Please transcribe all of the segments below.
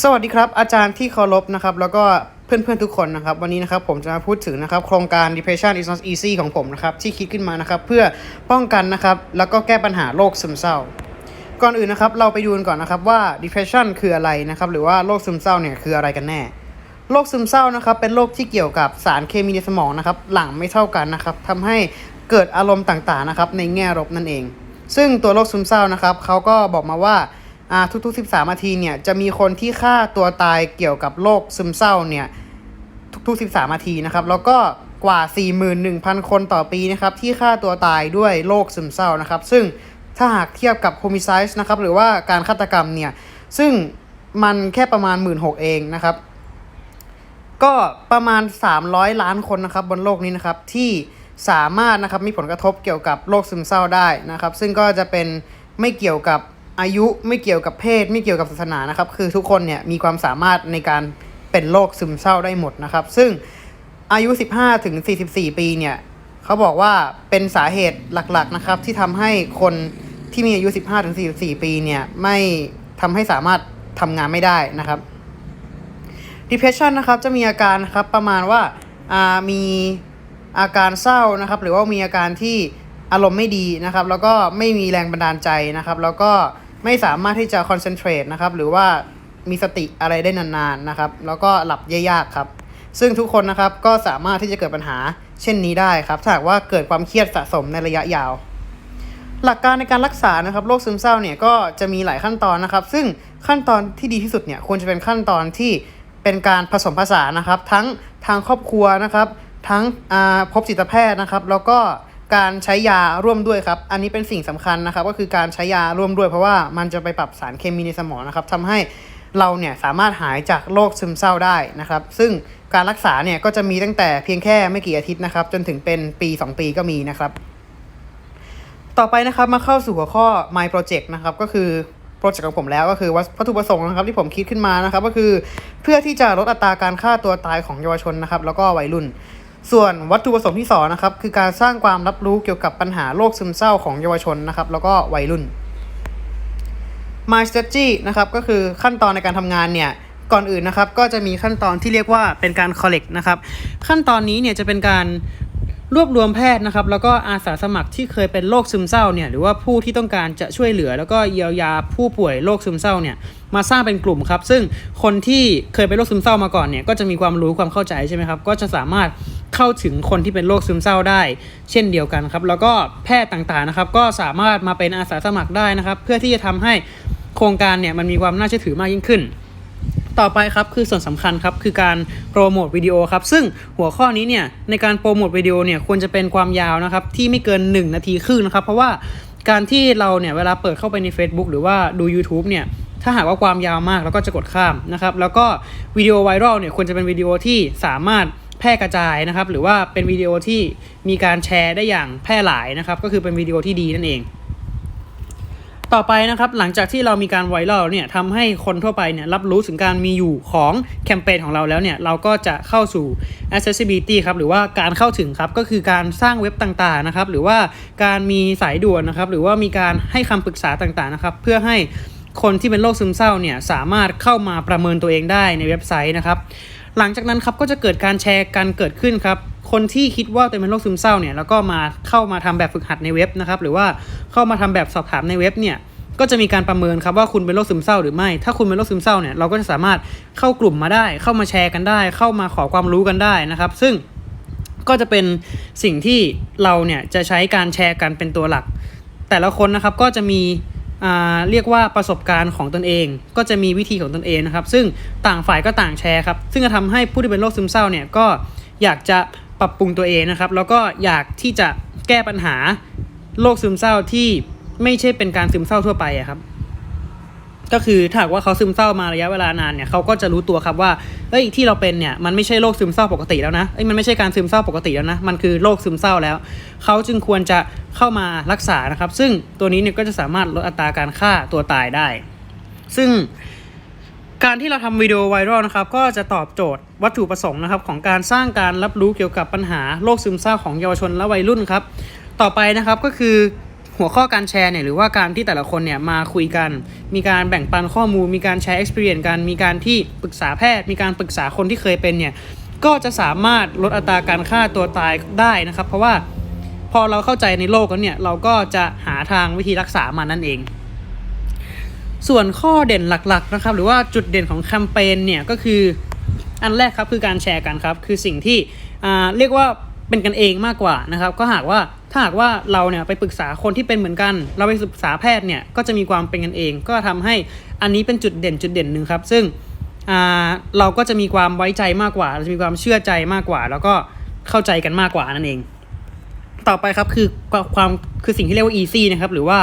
สวัสดีครับ อาจารย์ที่เคารพนะครับ แล้วก็เพื่อนๆทุกคนนะครับ วันนี้นะครับผมจะมาพูดถึงนะครับ โครงการ depression is not easy ของผมนะครับ ที่คิดขึ้นมานะครับ เพื่อป้องกันนะครับ แล้วก็แก้ปัญหาโรคซึมเศร้า ก่อนอื่นนะครับ เราไปดูกันก่อนนะครับว่า depression คืออะไรนะครับ หรือว่าโรคซึมเศร้าเนี่ยคืออะไรกันแน่โรคซึมเศร้านะครับ เป็นโรคที่เกี่ยวกับสารเคมีในสมองนะครับ หลั่งไม่เท่ากันนะครับทำให้เกิดอารมณ์ต่างๆนะครับ ในแง่ลบนั่นเอง ซึ่งตัวโรคซึมเศร้านะครับเขาก็บอกมาว่าอ่า ทุกๆ 13นาทีเนี่ยจะมีคนที่ฆ่าตัวตายเกี่ยวกับโรคซึมเศร้าเนี่ยทุกๆ 13นาทีนะครับ แล้วก็กว่า 41,000 คนต่อปีนะครับที่ฆ่าตัวตายด้วยโรคซึมเศร้านะครับ ซึ่งถ้าหากเทียบกับโฮมิไซส์นะครับหรือว่าการฆาตกรรมเนี่ยซึ่งมันแค่ประมาณ 16,000เองนะครับ ก็ประมาณ 300 ล้านคนนะครับบนโลกนี้นะครับที่สามารถนะครับมีผลกระทบเกี่ยวกับโรคซึมเศร้าได้นะครับ ซึ่งก็จะเป็นไม่เกี่ยวกับ อายุไม่เกี่ยวกับเพศ ไม่เกี่ยวกับศาสนานะครับ คือทุกคนเนี่ยมีความสามารถในการเป็นโรคซึมเศร้าได้หมดนะครับ ซึ่งอายุ 15ถึง44 ปีเนี่ยเขาบอกว่าเป็นสาเหตุหลักๆนะครับ ที่ทำให้คนที่มีอายุ 15ถึง44 ปีเนี่ยไม่ทำให้สามารถทำงานไม่ได้นะครับ depression นะครับจะมีอาการนะครับประมาณว่าอ่ามีอาการเศร้านะครับ หรือว่ามีอาการที่ อารมณ์ไม่ดีนะครับ แล้วก็ไม่มีแรงบันดาลใจนะครับ แล้วก็ไม่สามารถที่จะ concentrate นะครับ หรือว่ามีสติอะไรได้นานๆนะครับ แล้วก็หลับยากๆครับ ซึ่งทุกคนนะครับก็สามารถที่จะเกิดปัญหาเช่นนี้ได้ครับถ้าหากว่าเกิดความเครียดสะสมในระยะยาว หลักการในการรักษานะครับโรคซึมเศร้าเนี่ยก็จะมีหลายขั้นตอนนะครับ ซึ่งขั้นตอนที่ดีที่สุดเนี่ยควรจะเป็นขั้นตอนที่เป็นการผสมผสานนะครับ ทั้งทางครอบครัวนะครับ ทั้งพบจิตแพทย์นะครับ แล้วก็ การใช้ยาร่วมด้วยครับ อันนี้เป็นสิ่งสำคัญนะครับ ก็คือการใช้ยาร่วมด้วย เพราะว่ามันจะไปปรับสารเคมีในสมองนะครับทำให้เราเนี่ยสามารถหายจากโรคซึมเศร้าได้นะครับ ซึ่งการรักษาเนี่ยก็จะมีตั้งแต่เพียงแค่ไม่กี่อาทิตย์นะครับ จนถึงเป็นปี 2 ปีก็มีนะครับ ต่อไปนะครับมาเข้าสู่หัวข้อ My Project นะครับก็คือโปรเจกต์ของผมแล้วก็คือวัตถุประสงค์นะครับที่ผมคิดขึ้นมานะครับ ก็คือเพื่อที่จะลดอัตราการฆ่าตัวตายของเยาวชนนะครับ แล้วก็วัยรุ่น ส่วนวัตถุประสงค์ที่สองนะครับคือการสร้างความรับรู้เกี่ยวกับปัญหาโรคซึมเศร้าของเยาวชนนะครับแล้วก็วัยรุ่น My Strategy นะครับก็คือขั้นตอนในการทำงานเนี่ยก่อนอื่นนะครับก็จะมีขั้นตอนที่เรียกว่าเป็นการ collect นะครับขั้นตอนนี้เนี่ยจะเป็นการ รวบรวมแพทย์นะครับแล้วก็อาสาสมัครที่เคยเป็นโรคซึมเศร้าเนี่ยหรือว่าผู้ที่ต้องการจะช่วยเหลือ แล้วก็เยียวยาผู้ป่วยโรคซึมเศร้าเนี่ยมาสร้างเป็นกลุ่มครับ ซึ่งคนที่เคยเป็นโรคซึมเศร้ามาก่อนเนี่ยก็จะมีความรู้ความเข้าใจใช่ไหมครับก็จะสามารถเข้าถึงคนที่เป็นโรคซึมเศร้าได้ เช่นเดียวกันครับแล้วก็แพทย์ต่างๆนะครับก็สามารถมาเป็นอาสาสมัครได้นะครับ เพื่อที่จะทำให้โครงการเนี่ยมันมีความน่าเชื่อถือมากยิ่งขึ้น ต่อไปครับคือส่วนสำคัญครับคือการโปรโมทวิดีโอครับซึ่งหัวข้อนี้เนี่ยในการโปรโมทวิดีโอเนี่ยควรจะเป็นความยาวนะครับที่ไม่เกิน 1 นาทีครึ่งนะครับเพราะว่าการที่เราเนี่ยเวลาเปิดเข้าไปใน Facebook หรือว่าดู YouTube เนี่ยถ้าหากว่าความยาวมากเราก็จะกดข้ามนะครับแล้วก็วิดีโอไวรัลเนี่ยควรจะเป็นวิดีโอที่สามารถแพร่กระจายนะครับหรือว่าเป็นวิดีโอที่มีการแชร์ได้อย่างแพร่หลายนะครับก็คือเป็นวิดีโอที่ดีนั่นเอง ต่อไปนะครับหลังจากที่เรามีการไวรัลเนี่ยทำให้คนทั่วไปเนี่ยรับรู้ถึงการมีอยู่ของแคมเปญของเราแล้วเนี่ยเราก็จะเข้าสู่ accessibility ครับหรือว่าการเข้าถึงครับก็คือการสร้างเว็บต่างๆนะครับหรือว่าการมีสายด่วนนะครับหรือว่ามีการให้คำปรึกษาต่างๆนะครับเพื่อให้คนที่เป็นโรคซึมเศร้าเนี่ยสามารถเข้ามาประเมินตัวเองได้ในเว็บไซต์นะครับหลังจากนั้นครับก็จะเกิดการแชร์กันเกิดขึ้นครับ คนที่คิดว่าตัวเองเป็นโรคซึมเศร้าเนี่ยแล้วก็มาเข้ามาทำแบบฝึกหัดในเว็บนะครับหรือว่าเข้ามาทำแบบสอบถามในเว็บเนี่ยก็จะมีการประเมินครับว่าคุณเป็นโรคซึมเศร้าหรือไม่ ถ้าคุณเป็นโรคซึมเศร้าเนี่ยเราก็จะสามารถเข้ากลุ่มมาได้ เข้ามาแชร์กันได้ เข้ามาขอความรู้กันได้นะครับ ซึ่งก็จะเป็นสิ่งที่เราเนี่ยจะใช้การแชร์กันเป็นตัวหลัก แต่ละคนนะครับก็จะมีเรียกว่าประสบการณ์ของตนเอง ก็จะมีวิธีของตนเองนะครับ ซึ่งต่างฝ่ายก็ต่างแชร์ครับ ซึ่งจะทำให้ผู้ที่เป็นโรคซึมเศร้าเนี่ยก็อยากจะ ปรับปรุงตัวเองนะครับ แล้วก็อยากที่จะแก้ปัญหาโรคซึมเศร้าที่ไม่ใช่เป็นการซึมเศร้าทั่วไปอะครับ ก็คือถ้าหากว่าเขาซึมเศร้ามาระยะเวลานานเนี่ยเขาก็จะรู้ตัวครับว่าเอ้ยที่เราเป็นเนี่ยมันไม่ใช่โรคซึมเศร้าปกติแล้วนะเอ้ยมันไม่ใช่การซึมเศร้าปกติแล้วนะมันคือโรคซึมเศร้าแล้ว เขาจึงควรจะเข้ามารักษานะครับ ซึ่งตัวนี้เนี่ยก็จะสามารถลดอัตราการฆ่าตัวตายได้ ซึ่ง การที่เราทำวิดีโอไวรัลนะครับก็จะตอบโจทย์วัตถุประสงค์นะครับของการสร้างการรับรู้เกี่ยวกับปัญหาโรคซึมเศร้าของเยาวชนและวัยรุ่นครับ ต่อไปนะครับก็คือหัวข้อการแชร์เนี่ยหรือว่าการที่แต่ละคนเนี่ยมาคุยกัน มีการแบ่งปันข้อมูล มีการแชร์ experience กัน มีการที่ปรึกษาแพทย์ มีการปรึกษาคนที่เคยเป็นเนี่ยก็จะสามารถลดอัตราการฆ่าตัวตายได้นะครับ เพราะว่าพอเราเข้าใจในโลกแล้วเนี่ยเราก็จะหาทางวิธีรักษามันนั่นเอง ส่วนข้อเด่นหลักๆนะครับหรือว่าจุดเด่นของแคมเปญเนี่ยก็คืออันแรกครับคือการแชร์กันครับ คือสิ่งที่เรียกว่าเป็นกันเองมากกว่านะครับ ก็หากว่าถ้าหากว่าเราเนี่ยไปปรึกษาคนที่เป็นเหมือนกัน เราไปปรึกษาแพทย์เนี่ยก็จะมีความเป็นกันเอง ก็ทำให้อันนี้เป็นจุดเด่นจุดเด่นหนึ่งครับ ซึ่งเราก็จะมีความไว้ใจมากกว่าเราจะมีความเชื่อใจมากกว่า แล้วก็เข้าใจกันมากกว่านั่นเอง ต่อไปครับคือความคือสิ่งที่เรียกว่า easy นะครับหรือว่า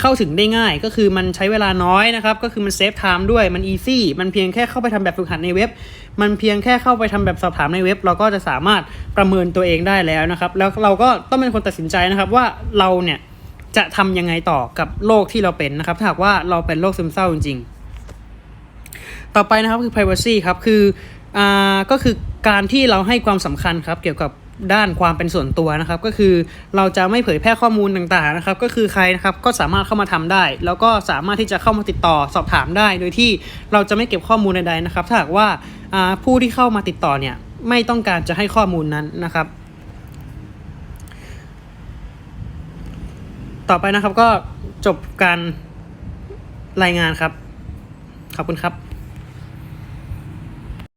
เข้าถึงได้ง่ายก็คือมันใช้เวลาน้อยนะครับ ก็คือมันเซฟไทม์ด้วยมัน easy มันเพียงแค่เข้าไปทำแบบฝึกหัดในเว็บ มันเพียงแค่เข้าไปทำแบบสอบถามในเว็บ เราก็จะสามารถประเมินตัวเองได้แล้วนะครับ แล้วเราก็ต้องเป็นคนตัดสินใจนะครับว่าเราเนี่ยจะทำยังไงต่อกับโรคที่เราเป็นนะครับ ถ้าหากว่าเราเป็นโรคซึมเศร้าจริง ๆ ต่อไปนะครับคือ privacy ครับคืออ่าก็คือการที่เราให้ความสำคัญครับเกี่ยวกับ ด้านความเป็นส่วนตัวนะครับ ก็คือเราจะไม่เผยแพร่ข้อมูลต่างๆนะครับ ก็คือใครนะครับก็สามารถเข้ามาทำได้ แล้วก็สามารถที่จะเข้ามาติดต่อสอบถามได้ โดยที่เราจะไม่เก็บข้อมูลใดๆนะครับ ถ้าหากว่าอ่าผู้ที่เข้ามาติดต่อเนี่ยไม่ต้องการจะให้ข้อมูลนั้นนะครับ ต่อไปนะครับก็จบการรายงานครับ ขอบคุณครับ